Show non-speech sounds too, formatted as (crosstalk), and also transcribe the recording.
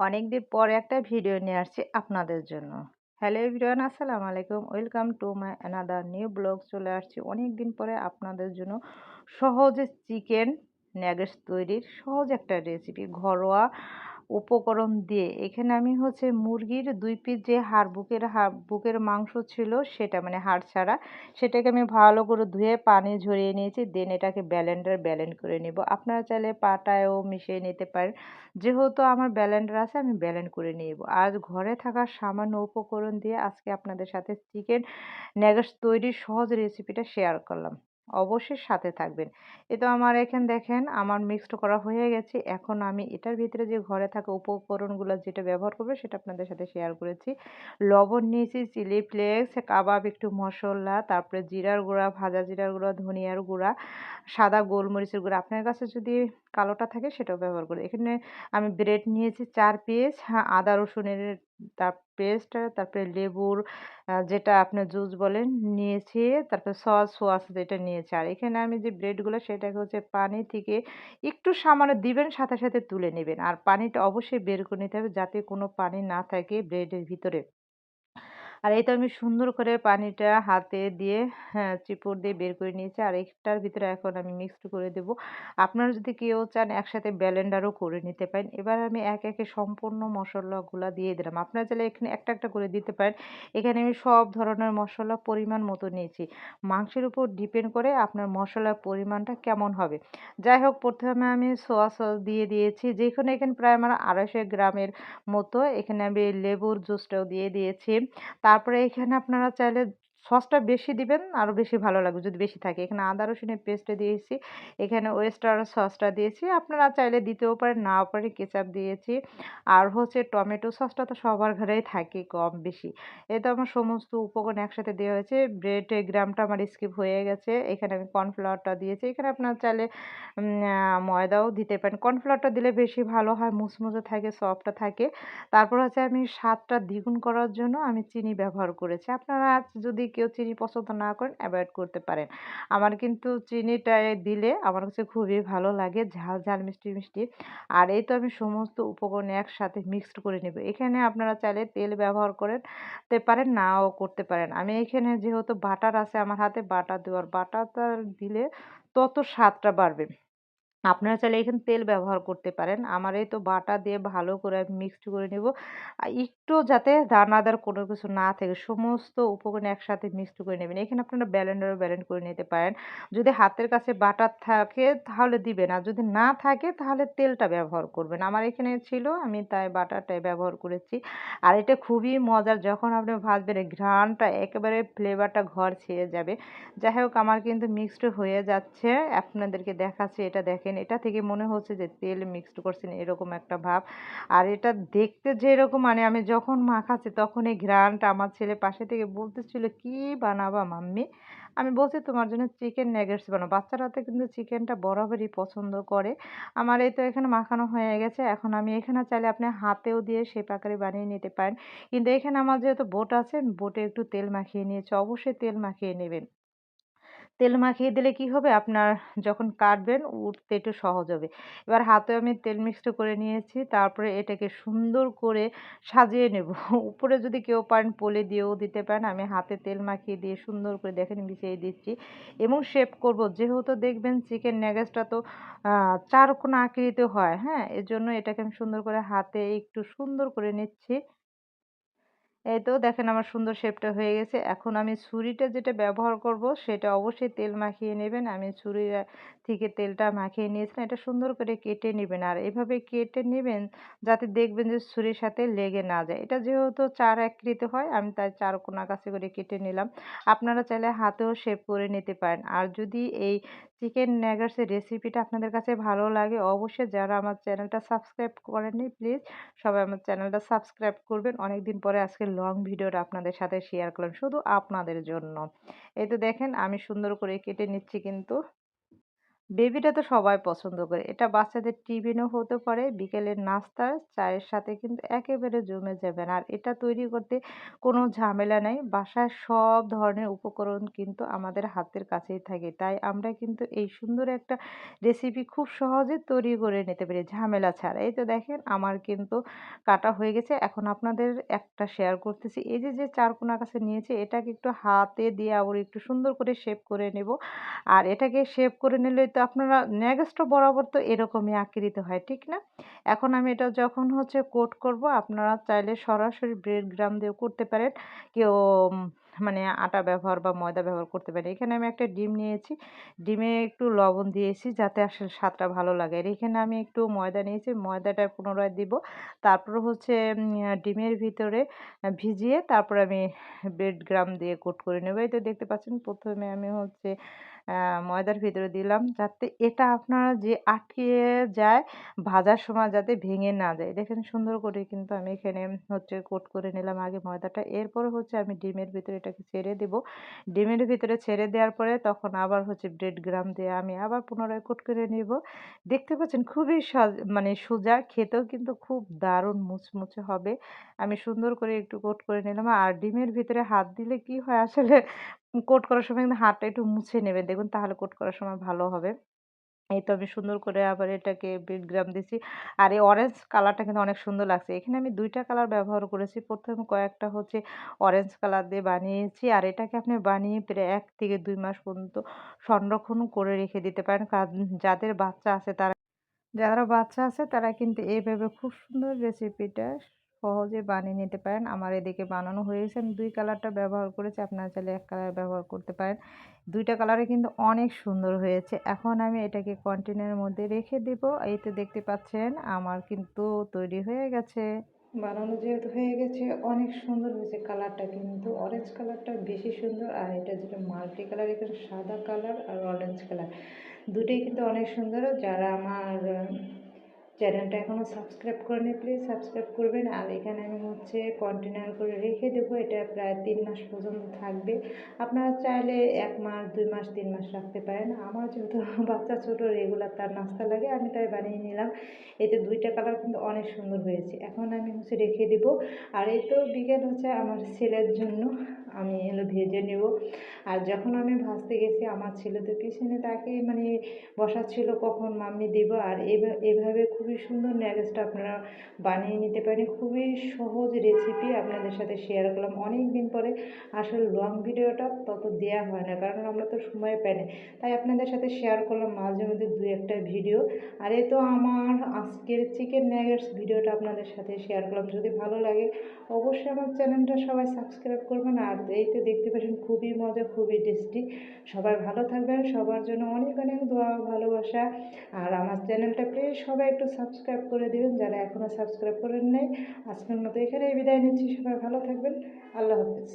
অনেকদিন পরে একটা ভিডিও নিয়ে আসছি আপনাদের জন্য। হ্যালো এভরিওয়ান, আসসালামু আলাইকুম। Welcome to my another new blog. চলে আসছি অনেক দিন পরে আপনাদের জন্য সহজে চিকেন ন্যাগেটস তৈরির সহজ একটা রেসিপি। ঘরোয়া উপকরণ দিয়ে। এখানে আমি হচ্ছে মুরগির দুই পিস যে হাড় বুকের হাড় বুকের মাংস ছিল সেটা মানে হাড় ছাড়া, সেটাকে আমি ভালো করে ধুয়ে পানি ঝরিয়ে নিয়েছি, দেন এটাকে ব্যালেন্ডার, ব্যালেন্ড করে নেব। আপনারা চাইলে পাটায়ও মিশিয়ে নিতে পারেন। যেহেতু আমার ব্যালেন্ডার আছে, আমি ব্যালেন্ড করে নেব। আর ঘরে থাকা সামান্য উপকরণ দিয়ে আজকে আপনাদের সাথে চিকেন ন্যাগাস তৈরির সহজ রেসিপিটা শেয়ার করলাম। অবশ্যই সাথে থাকবেন। এ তো আমার এখানে দেখেন, আমার মিক্সড করা হয়ে গেছে। এখন আমি এটার ভিতরে যে ঘরে থাকা উপকরণগুলো যেটা ব্যবহার করবে, সেটা আপনাদের সাথে শেয়ার করেছি। লবণ নিয়েছি চিলি ফ্লেক্স কাবাব, একটু মশলা, তারপরে জিরার গুঁড়া, ভাজা জিরার গুঁড়া, ধনিয়ার গুঁড়া, সাদা গোলমরিচের গুঁড়া। আপনার কাছে যদি কালোটা থাকে, সেটাও ব্যবহার করি। এখানে আমি ব্রেড নিয়েছি চার পিস হ্যাঁ আদা রসুনের তার পেস্ট তারপরে লেবুর যেটা আপনি জুস বলেন, নিয়েছি, তারপরে সস, সোয়াস যেটা নিয়েছি। আর এখানে আমি যে ব্রেডগুলো সেটাকে হচ্ছে পানি থেকে একটু সামান্য দিবেন, সাথে সাথে তুলে নেবেন। আর পানিটা অবশ্যই বের করে নিতে হবে যাতে কোনো পানি না থাকে ব্রেডের ভিতরে। আর এই তো আমি সুন্দর করে পানিটা হাতে দিয়ে হ্যাঁ চিপড় দিয়ে বের করে নিয়েছি। আর একটার ভিতরে এখন আমি মিক্সড করে দেব। আপনারা যদি কেউ চান একসাথে ব্যালেন্ডারও করে নিতে পারেন। এবার আমি এক একে সম্পূর্ণ মশলাগুলো দিয়ে দিলাম। আপনারা চাইলে এখানে একটা একটা করে দিতে পারেন। এখানে আমি সব ধরনের মশলা পরিমাণ মতো নিয়েছি। মাংসের উপর ডিপেন্ড করে আপনার মশলার পরিমাণটা কেমন হবে। যাই হোক, প্রথমে আমি সোয়া সস দিয়ে দিয়েছি। যেখানে এখানে প্রায় আমার আড়াইশো গ্রামের মতো এখানে আমি লেবুর জুসটাও দিয়ে দিয়েছি। তার তারপরে এখানে আপনারা চাইলে সসটা বেশি দিবেন আরও বেশি ভালো লাগবে যদি বেশি থাকে। এখানে আদা, রসুনের পেস্টে দিয়েছি, এখানে ওয়েস্টার সসটা দিয়েছি। আপনারা চাইলে দিতেও পারেন, নাও পারে কেচাপ দিয়েছি। আর হচ্ছে টমেটো সসটা তো সবার ঘরেই থাকে কম বেশি। তো আমার সমস্ত উপকরণ একসাথে দেওয়া হয়েছে। ব্রেড গ্রামটা আমার স্কিপ হয়ে গেছে। এখানে আমি কর্নফ্লাওয়ারটা দিয়েছি। এখানে আপনারা চাইলে ময়দাও দিতে পারেন। কর্নফ্লাওয়ারটা দিলে বেশি ভালো হয়, মুসমুসে থাকে সফটটা থাকে। তারপর হচ্ছে আমি স্বাদটা দ্বিগুণ করার জন্য আমি চিনি ব্যবহার করেছি। আপনারা যদি কেউ চিনি পছন্দ না করেন অ্যাভয়েড করতে পারেন। আমার কিন্তু চিনিটা দিলে আমার কাছে খুবই ভালো লাগে, ঝাল ঝাল, মিষ্টি মিষ্টি। আর এই তো আমি সমস্ত উপকরণ একসাথে মিক্সড করে নেব। এখানে আপনারা চাইলে তেল ব্যবহার করতে পারেন, নাও করতে পারেন। আমি এখানে যেহেতু বাটার আছে, আমার হাতে বাটার দেওয়ার, বাটারটা দিলে তত স্বাদটা বাড়বে। আপনারা চাইলে এখানে তেল ব্যবহার করতে পারেন। আমার এই তো বাটা দিয়ে ভালো করে আমি মিক্সড করে নেব। একটু যাতে দানাদার কোনো কিছু না থাকে, সমস্ত উপকরণ একসাথে মিক্সড করে নেবেন। এখানে আপনারা ব্যালেন্ডারও ব্যালেন্ড করে নিতে পারেন। যদি হাতের কাছে বাটার থাকে তাহলে দিবেন, আর যদি না থাকে তাহলে তেলটা ব্যবহার করবেন। আমার এখানে ছিল, আমি তাই বাটারটাই ব্যবহার করেছি। আর এটা খুবই মজার, যখন আপনি ভাজবেন ঘ্রাণটা একেবারে ফ্লেভারটা ঘর ছেয়ে যাবে। যাই হোক, আমার কিন্তু মিক্সড হয়ে যাচ্ছে। আপনাদেরকে দেখাচ্ছি, এটা দেখেন। দেখেন এটা থেকে মনে হচ্ছে যে তেল মিক্সড করছেন, এরকম একটা ভাব। আর এটা দেখতে যেরকম মানে আমি যখন মাখাচ্ছি তখন এই ঘ্রাণটা আমার ছেলে পাশে থেকে বলতেছিল, কি বানাবা মাম্মি? আমি বলছি, তোমার জন্য চিকেন নেগেটস বানাবো। বাচ্চারা তো কিন্তু চিকেনটা বরাবরই পছন্দ করে। আমার এই তো এখানে মাখানো হয়ে গেছে। এখন আমি এখানে চাইলে আপনি হাতেও দিয়ে শেপ আকারে বানিয়ে নিতে পারেন। কিন্তু এখানে আমার যেহেতু বোট আছে, বোটে একটু তেল মাখিয়ে নিয়েছি। অবশ্যই তেল মাখিয়ে নেবেন। তেল মাখিয়ে দিলে কি হবে? আপনার যখন কাটবেন, উঠতে একটু সহজ হবে। এবার হাতে আমি তেল মিক্সড করে নিয়েছি। তারপরে এটাকে সুন্দর করে সাজিয়ে নেব। (laughs) উপরে যদি কেউ পারেন পলে দিয়েও দিতে পারেন। আমি হাতে তেল মাখিয়ে দিয়ে সুন্দর করে দেখেন মিশিয়ে দিচ্ছি এবং শেপ করব। যেহেতু দেখবেন চিকেন ন্যাগেসটা তো চার কোনো আকৃতি হয় হ্যাঁ? এর জন্য এটাকে আমি সুন্দর করে হাতে একটু সুন্দর করে নিচ্ছি। এই তো দেখেন আমার সুন্দর শেপটা হয়ে গেছে। এখন আমি ছুরিটা যেটা ব্যবহার করব, সেটা অবশ্যই তেল মাখিয়ে নেবেন। আমি ছুরি থেকে তেলটা মাখিয়ে নিয়েছিলাম। এটা সুন্দর করে কেটে নেবেন। আর এভাবে কেটে নেবেন যাতে দেখবেন যে ছুরির সাথে লেগে না যায়। এটা যেহেতু চার আকৃতি হয়, আমি তাই চার কোনা কাছে করে কেটে নিলাম। আপনারা চাইলে হাতেও শেপ করে নিতে পারেন। আর যদি এই চিকেন ন্যাগার্সের রেসিপিটা আপনাদের কাছে ভালো লাগে, অবশ্যই যারা আমার চ্যানেলটা সাবস্ক্রাইব করেননি প্লিজ সবাই আমার চ্যানেলটা সাবস্ক্রাইব করবেন। অনেক দিন পরে আজকে লং ভিডিওটা আপনাদের সাথে শেয়ার করলাম, শুধু আপনাদের জন্য। এই তো দেখেন, আমি সুন্দর করে কেটে নিচ্ছি কিন্তু। বেবিটা তো সবাই পছন্দ করে। এটা বাচ্চাদের টিফিনও হতে পারে, বিকেলের নাস্তা, চায়ের সাথে কিন্তু একেবারে জমে যাবেন। আর এটা তৈরি করতে কোনো ঝামেলা নাই। বাসায় সব ধরনের উপকরণ কিন্তু আমাদের হাতের কাছেই থাকে। তাই আমরা কিন্তু এই সুন্দর একটা রেসিপি খুব সহজে তৈরি করে নিতে পারি ঝামেলা ছাড়া। এই তো দেখেন আমার কিন্তু কাটা হয়ে গেছে। এখন আপনাদের একটা শেয়ার করতেছি। এই যে, যে চারকোনা কাছে নিয়েছি এটাকে একটু হাতে দিয়ে আবার একটু সুন্দর করে শেপ করে নেব। আর এটাকে শেপ করে নিলে তো আপনারা নেক্সট বরাবর তো এরকমই আকৃতি হয়, ঠিক না? এখন আমি এটা যখন হচ্ছে কোট করব, আপনারা চাইলে সরাসরি ব্রেড গ্রাম দিয়েও করতে পারেন। কেউ মানে আটা ব্যবহার বা ময়দা ব্যবহার করতে পারেন এখানে আমি একটা ডিম নিয়েছি। ডিমে একটু লবণ দিয়েছি যাতে আসলে স্বাদটা ভালো লাগে। আর এখানে আমি একটু ময়দা নিয়েছি। ময়দাটা পুনরায় দিব। তারপর হচ্ছে ডিমের ভিতরে ভিজিয়ে তারপর আমি ব্রেড গ্রাম দিয়ে কোট করে নেব। এই তো দেখতে পাচ্ছেন, প্রথমে আমি হচ্ছে ময়দার ভিতরে দিলাম যাতে এটা আপনারা যে আটকে যায়, ভাজার সময় যাতে ভেঙে না যায়। দেখেন সুন্দর করে কিন্তু আমি এখানে হচ্ছে কোট করে নিলাম আগে ময়দাটা। এরপরে হচ্ছে আমি ডিমের ভিতরে এটাকে ছেড়ে দেব। ডিমের ভিতরে ছেড়ে দেওয়ার পরে তখন আবার হচ্ছে ব্রেড গ্রাম দিয়ে আমি আবার পুনরায় কোট করে নেব। দেখতে পাচ্ছেন খুবই মানে সোজা, খেতেও কিন্তু খুব দারুণ মুচমুচে হবে। আমি সুন্দর করে একটু কোট করে নিলাম। আর ডিমের ভিতরে হাত দিলে কি হয় আসলে কোট করার সময় কিন্তু হাতটা একটু মুছে নেবেন। দেখুন তাহলে কোট করার সময় ভালো হবে। এই তো আমি সুন্দর করে আবার এটাকে বিট গ্রাম দিছি। আর এই অরেঞ্জ কালারটা কিন্তু অনেক সুন্দর লাগছে। এখানে আমি দুইটা কালার ব্যবহার করেছি। প্রথমে কয়েকটা হচ্ছে অরেঞ্জ কালার দিয়ে বানিয়েছি। আর এটাকে আপনি বানিয়ে প্রায় এক থেকে দুই মাস পর্যন্ত সংরক্ষণ করে রেখে দিতে পারেন। যাদের বাচ্চা আছে তারা, যারা বাচ্চা আছে তারা কিন্তু এইভাবে খুব সুন্দর রেসিপিটা সহজে বানিয়ে নিতে পারেন। আমার এদিকে বানানো হয়েছে। আমি দুই কালারটা ব্যবহার করেছি। আপনারা চাইলে এক কালার ব্যবহার করতে পারেন। দুইটা কালারে কিন্তু অনেক সুন্দর হয়েছে। এখন আমি এটাকে কন্টেনারের মধ্যে রেখে দেব। এই তো দেখতে পাচ্ছেন, আমার কিন্তু তৈরি হয়ে গেছে। বানানো যেহেতু হয়ে গেছে, অনেক সুন্দর হয়েছে কালারটা কিন্তু। অরেঞ্জ কালারটা বেশি সুন্দর, আর এটা যেটা মাল্টি কালার, এখানে সাদা কালার আর অরেঞ্জ কালার। দুটোই কিন্তু অনেক সুন্দর। যারা আমার চ্যানেলটা এখনও সাবস্ক্রাইব করেনি প্লিজ সাবস্ক্রাইব করবেন। আর এখানে আমি হচ্ছে কন্টেনার করে রেখে দেবো, এটা প্রায় তিন মাস পর্যন্ত থাকবে। আপনারা চাইলে এক মাস, দুই মাস, তিন মাস রাখতে পারেন। আমার যেহেতু বাচ্চা ছোটো রেগুলার তার নাস্তা লাগে, আমি তাই বানিয়ে নিলাম। এতে দুইটা কালার কিন্তু অনেক সুন্দর হয়েছে। এখন আমি হচ্ছে রেখে দেবো। আর এই তো বিকেল হচ্ছে আমার ছেলের জন্য, আমি এলো ভেজে নেব। আর যখন আমি ভাজতে গেছি, আমার ছেলে তো পিছনে তাকে মানে বসা ছিল কখন মাম্মি দেব, আর এভাবে খুবই সুন্দর ন্যাগেসটা আপনারা বানিয়ে নিতে পারেন। খুবই সহজ রেসিপি আপনাদের সাথে শেয়ার করলাম। অনেক দিন পরে আসলে লং ভিডিওটা তত দেয়া হয় না, কারণ আমরা তো সময় পাই না। তাই আপনাদের সাথে শেয়ার করলাম মাঝে মধ্যে দু একটা ভিডিও আর এ তো আমার আজকের চিকেন ন্যাগেটস ভিডিওটা আপনাদের সাথে শেয়ার করলাম। যদি ভালো লাগে, অবশ্যই আমার চ্যানেলটা সবাই সাবস্ক্রাইব করবেন। আর এই তো দেখতে পাচ্ছেন, খুবই মজা খুবই টেস্টি সবাই ভালো থাকবেন, সবার জন্য অনেক অনেক দোয়া ভালোবাসা। আর আমার চ্যানেলটা প্লিজ সবাই একটু সাবস্ক্রাইব করে দেবেন, যারা এখনও সাবস্ক্রাইব করেন নাই, আজকের মতো এখানেই বিদায় নিচ্ছি, সবাই ভালো থাকবেন, আল্লাহ হাফিজ।